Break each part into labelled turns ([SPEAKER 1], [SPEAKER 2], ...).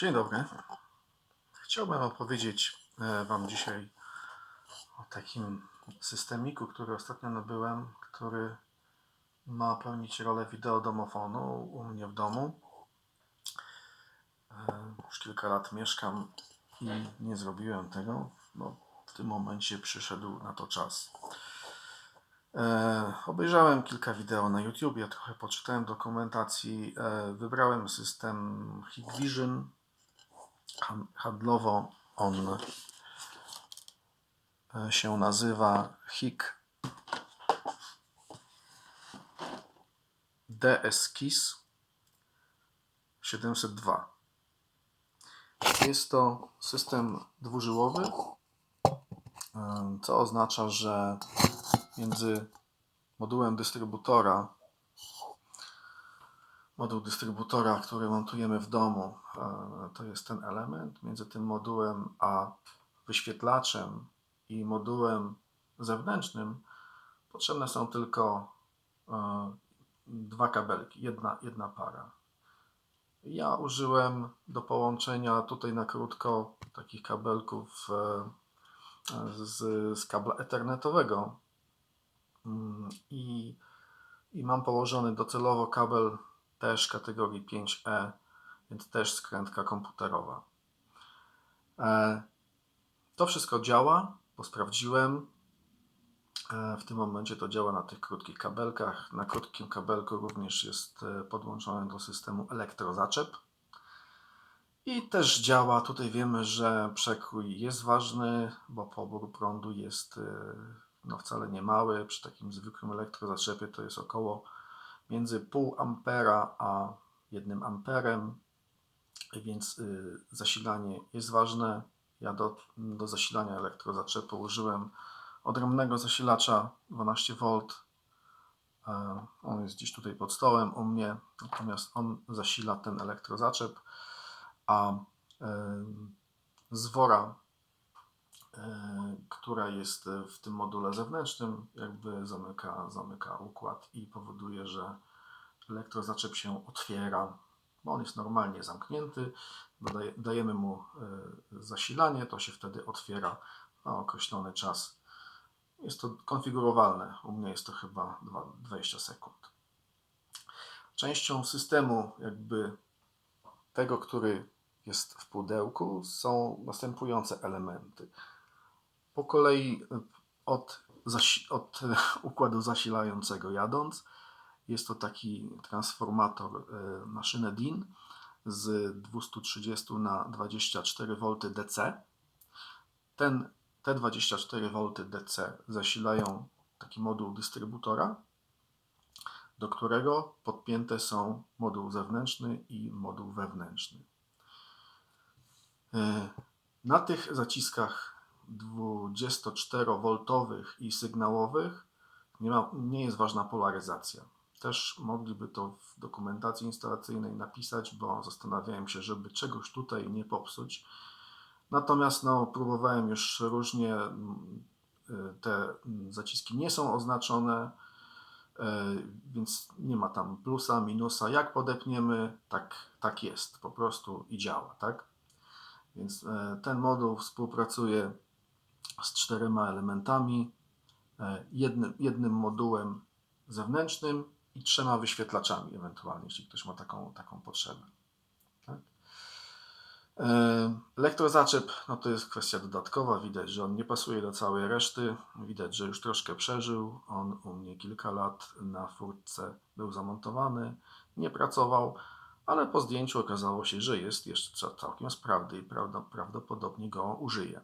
[SPEAKER 1] Dzień dobry. Chciałbym opowiedzieć e, Wam dzisiaj o takim systemiku, który ostatnio nabyłem, który ma pełnić rolę wideodomofonu u mnie w domu. E, Już kilka lat mieszkam i nie zrobiłem tego, bo w tym momencie przyszedł na to czas. E, obejrzałem kilka wideo na YouTube, ja trochę poczytałem dokumentacji, wybrałem system Hikvision. Han- Handlowo on e, się nazywa HIK DS-KIS 702. Jest to system dwużyłowy, e, co oznacza, że między modułem dystrybutora, moduł dystrybutora, który montujemy w domu, e, to jest ten element, między tym modułem a wyświetlaczem i modułem zewnętrznym potrzebne są tylko e, dwa kabelki, jedna, jedna para. Ja użyłem do połączenia tutaj na krótko takich kabelków e, z, z kabla ethernetowego Mm, i, i mam położony docelowo kabel też kategorii 5E, więc też skrętka komputerowa. E, To wszystko działa, bo sprawdziłem. E, W tym momencie to działa na tych krótkich kabelkach. Na krótkim kabelku również jest e, podłączony do systemu elektrozaczep. I też działa. Tutaj wiemy, że przekrój jest ważny, bo pobór prądu jest no, wcale nie mały. Przy takim zwykłym elektrozaczepie to jest około między pół ampera a jednym amperem, więc y, zasilanie jest ważne. Ja do, do zasilania elektrozaczepu użyłem odrębnego zasilacza 12V. E, On jest gdzieś tutaj pod stołem u mnie, natomiast on zasila ten elektrozaczep, a e, zwora e, która jest w tym module zewnętrznym, jakby zamyka, zamyka układ i powoduje, że elektrozaczep się otwiera, bo on jest normalnie zamknięty. Dajemy mu e, zasilanie, to się wtedy otwiera na określony czas. Jest to konfigurowalne. U mnie jest to chyba dwa- 20 sekund. Częścią systemu, jakby tego, który jest w pudełku, są następujące elementy po kolei y, od, od układu zasilającego jadąc. Jest to taki transformator y, maszynę DIN z 230 na 24 V DC. Ten, te 24 V DC zasilają taki moduł dystrybutora, do którego podpięte są moduł zewnętrzny i moduł wewnętrzny. Y, Na tych zaciskach 24V i sygnałowych nie, ma, nie jest ważna polaryzacja. Też mogliby to w dokumentacji instalacyjnej napisać, bo zastanawiałem się, żeby czegoś tutaj nie popsuć. Natomiast no, próbowałem już różnie, y, te zaciski nie są oznaczone, y, więc nie ma tam plusa, minusa. Jak podepniemy, tak, tak jest, po prostu i działa, tak? Więc e, ten moduł współpracuje z czterema elementami, e, jednym, jednym modułem zewnętrznym i trzema wyświetlaczami, ewentualnie, jeśli ktoś ma taką, taką potrzebę. Tak? E, Elektrozaczep no to jest kwestia dodatkowa. Widać, że on nie pasuje do całej reszty. Widać, że już troszkę przeżył. On u mnie kilka lat na furtce był zamontowany, nie pracował, ale po zdjęciu okazało się, że jest jeszcze ca- całkiem sprawny i prawdopodobnie go użyję.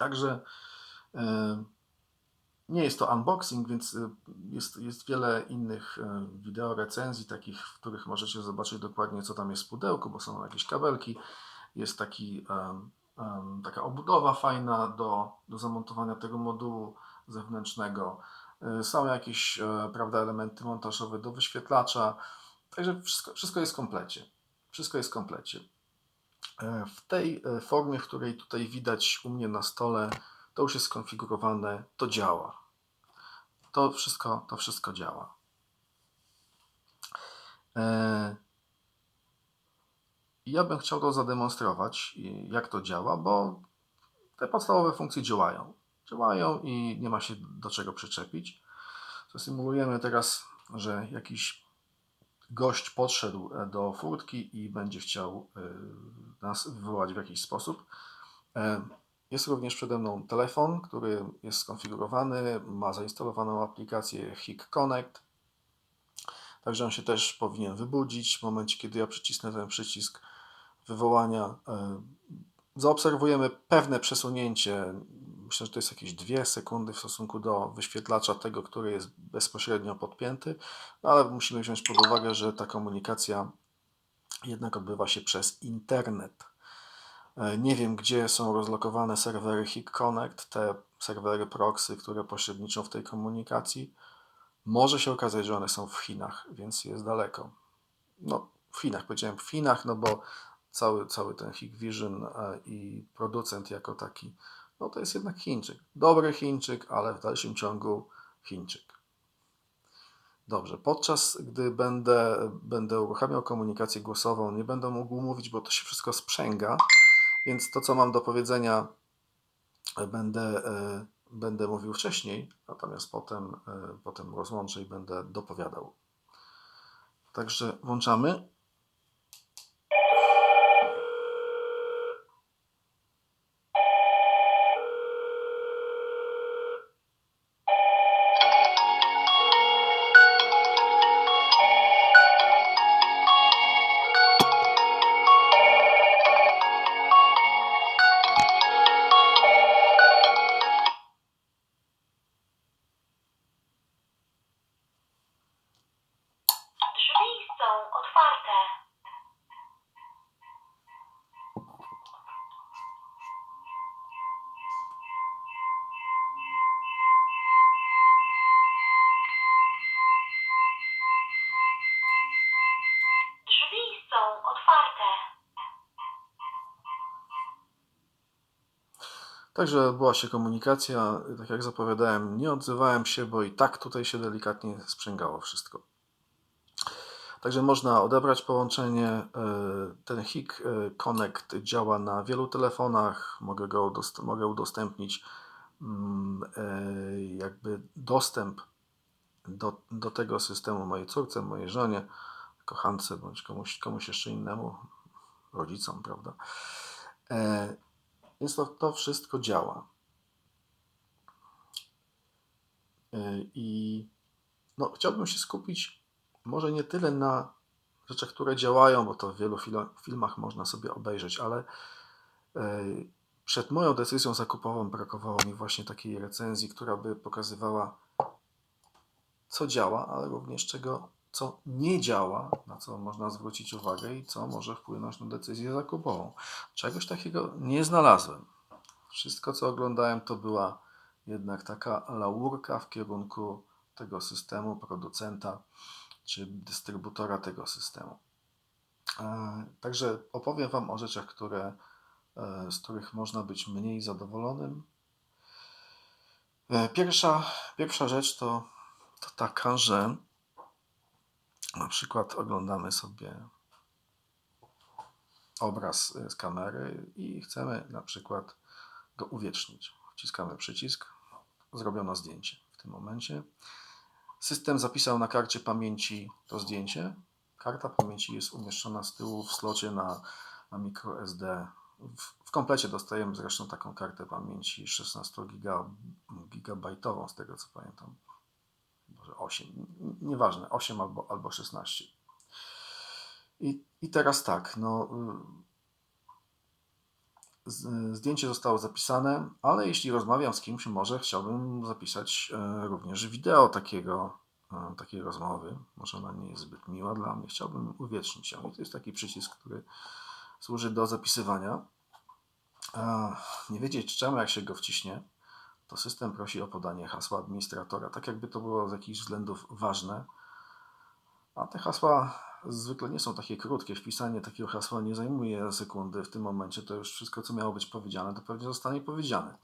[SPEAKER 1] Także e, nie jest to unboxing, więc e, jest, jest wiele innych e, wideo recenzji, takich, w których możecie zobaczyć dokładnie, co tam jest w pudełku, bo są jakieś kabelki. Jest taki, taka obudowa fajna do, do zamontowania tego modułu zewnętrznego. Są jakieś prawda, elementy montażowe do wyświetlacza. Także wszystko, wszystko jest w komplecie. Wszystko jest w komplecie. E, W tej e, formie, w której tutaj widać u mnie na stole, to już jest skonfigurowane, to działa. To wszystko, to wszystko działa. E, ja bym chciał to zademonstrować, jak to działa, bo te podstawowe funkcje działają. Działają i nie ma się do czego przyczepić. Zasymulujemy teraz, że jakiś gość podszedł e, do furtki i będzie chciał e, nas wywołać w jakiś sposób. E, jest również przede mną telefon, który jest skonfigurowany, ma zainstalowaną aplikację HIC Connect. Także on się też powinien wybudzić w momencie, kiedy ja przycisnę ten przycisk wywołania. Zaobserwujemy pewne przesunięcie myślę, że to jest jakieś dwie sekundy w stosunku do wyświetlacza tego, który jest bezpośrednio podpięty, no ale musimy wziąć pod uwagę, że ta komunikacja jednak odbywa się przez internet. E, nie wiem, gdzie są rozlokowane serwery HIC Connect, te serwery proxy, które pośredniczą w tej komunikacji. Może się okazać, że one są w Chinach, więc jest daleko. No, w Chinach, powiedziałem w Chinach, no bo cały, cały ten Hikvision e, i producent jako taki no to jest jednak Chińczyk. Dobry Chińczyk, ale w dalszym ciągu Chińczyk. Dobrze, podczas gdy będę, będę uruchamiał komunikację głosową, nie będę mógł mówić, bo to się wszystko sprzęga, więc to, co mam do powiedzenia, będę, e, będę mówił wcześniej, natomiast potem, e, potem rozłączę i będę dopowiadał. Także włączamy. Także była się komunikacja, tak jak zapowiadałem, nie odzywałem się, bo i tak tutaj się delikatnie sprzęgało wszystko. Także można odebrać połączenie. E, ten HIC e, Connect działa na wielu telefonach. Mogę go mogę udostępnić mm, e, jakby dostęp do, do tego systemu mojej córce, mojej żonie, kochance bądź komuś, komuś jeszcze innemu, rodzicom, prawda? Więc to, to wszystko działa. Y, I no, chciałbym się skupić może nie tyle na rzeczach, które działają, bo to w wielu filmach można sobie obejrzeć, ale y, przed moją decyzją zakupową brakowało mi właśnie takiej recenzji, która by pokazywała, co działa, ale również czego, co nie działa, na co można zwrócić uwagę i co może wpłynąć na decyzję zakupową. Czegoś takiego nie znalazłem. Wszystko, co oglądałem, to była jednak taka laurka w kierunku tego systemu, producenta czy dystrybutora tego systemu. E, także opowiem Wam o rzeczach, które, e, z których można być mniej zadowolonym. E, pierwsza, pierwsza rzecz to, to taka, że na przykład oglądamy sobie obraz z kamery i chcemy na przykład go uwiecznić. Wciskamy przycisk, zrobiono zdjęcie w tym momencie. System zapisał na karcie pamięci to zdjęcie. Karta pamięci jest umieszczona z tyłu w slocie na, na microSD. W, w komplecie dostajemy zresztą taką kartę pamięci 16 giga, gigabajtową, z tego co pamiętam. Może 8, nieważne, 8 albo, albo 16. I, I teraz tak, no, zdjęcie zostało zapisane, ale jeśli rozmawiam z kimś, może chciałbym zapisać e, również wideo takiego, e, takiej rozmowy. Może ona nie jest zbyt miła dla mnie, chciałbym uwiecznić ją. I to jest taki przycisk, który służy do zapisywania. Nie wiedzieć czemu, jak się go wciśnie, to system prosi o podanie hasła administratora, tak jakby to było z jakichś względów ważne. A te hasła zwykle nie są takie krótkie. Wpisanie takiego hasła nie zajmuje sekundy. W tym momencie to już wszystko, co miało być powiedziane, to pewnie zostanie powiedziane.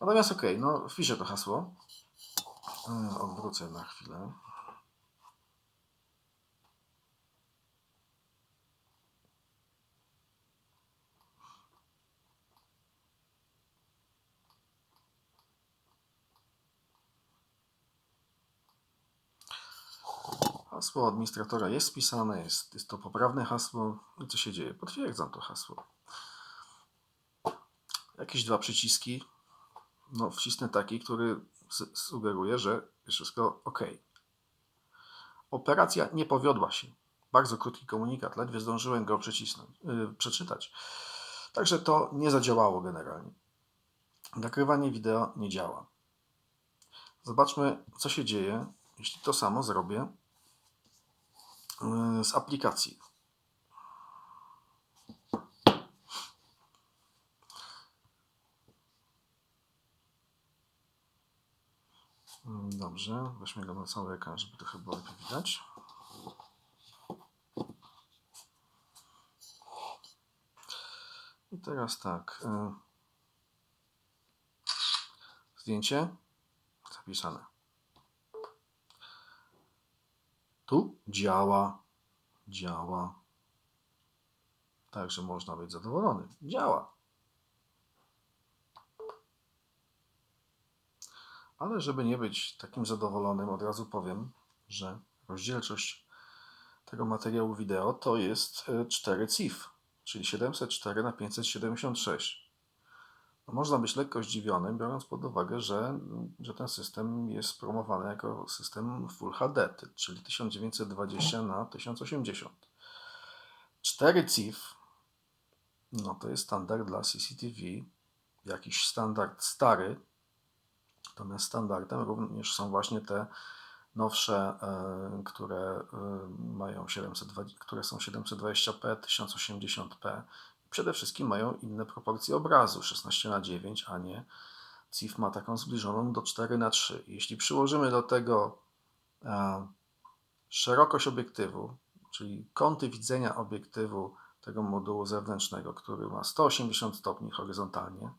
[SPEAKER 1] Natomiast ok, no wpiszę to hasło. E, odwrócę na chwilę. Hasło administratora jest spisane, jest, jest to poprawne hasło. I co się dzieje? Potwierdzam to hasło. Jakieś dwa przyciski. No, wcisnę taki, który sugeruje, że jest wszystko ok. Operacja nie powiodła się. Bardzo krótki komunikat, ledwie zdążyłem go przecisnąć, yy, przeczytać. Także to nie zadziałało generalnie. Nagrywanie wideo nie działa. Zobaczmy, co się dzieje, jeśli to samo zrobię z aplikacji. Mm, Dobrze, weźmy go na cały ekran, żeby trochę było lepiej widać. I teraz tak. y, Zdjęcie zapisane. Tu działa, działa. Także można być zadowolony. Działa. Ale żeby nie być takim zadowolonym, od razu powiem, że rozdzielczość tego materiału wideo to jest e, 4 CIF, czyli 704 na 576. Można być lekko zdziwionym, biorąc pod uwagę, że, że ten system jest promowany jako system Full HD, czyli 1920 na 1080. 4 CIF no to jest standard dla CCTV, jakiś standard stary, Natomiast standardem również są właśnie te nowsze, e, które e, mają 720, które są 720p, 1080p. Przede wszystkim mają inne proporcje obrazu, 16 na 9, a nie CIF ma taką zbliżoną do 4 na 3. Jeśli przyłożymy do tego e, szerokość obiektywu, czyli kąty widzenia obiektywu tego modułu zewnętrznego, który ma 180 stopni horyzontalnie,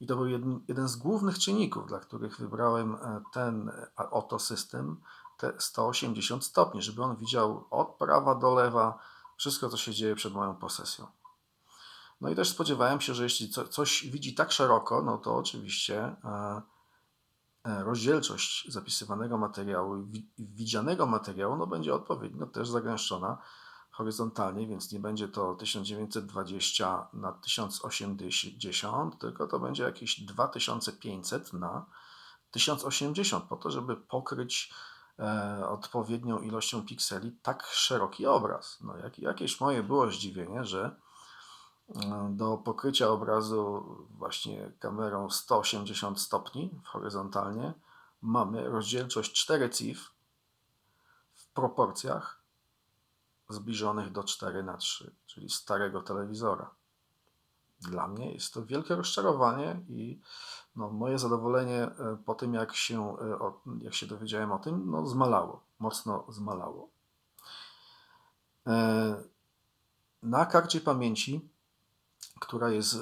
[SPEAKER 1] i to był jeden, jeden z głównych czynników, dla których wybrałem e, ten e, oto system, te 180 stopni, żeby on widział od prawa do lewa wszystko, co się dzieje przed moją posesją. No i też spodziewałem się, że jeśli co, coś widzi tak szeroko, no to oczywiście e, e, rozdzielczość zapisywanego materiału i wi- i widzianego materiału no będzie odpowiednio też zagęszczona horyzontalnie, więc nie będzie to 1920 na 1080, tylko to będzie jakieś 2500 na 1080, po to, żeby pokryć e, odpowiednią ilością pikseli tak szeroki obraz. No, jak, jakieś moje było zdziwienie, że do pokrycia obrazu właśnie kamerą 180 stopni horyzontalnie mamy rozdzielczość 4 CIF w proporcjach zbliżonych do 4 na 3, czyli starego telewizora. Dla mnie jest to wielkie rozczarowanie i no, moje zadowolenie e, po tym, jak się, e, jak się dowiedziałem o tym, no, zmalało, mocno zmalało. E, Na karcie pamięci, która jest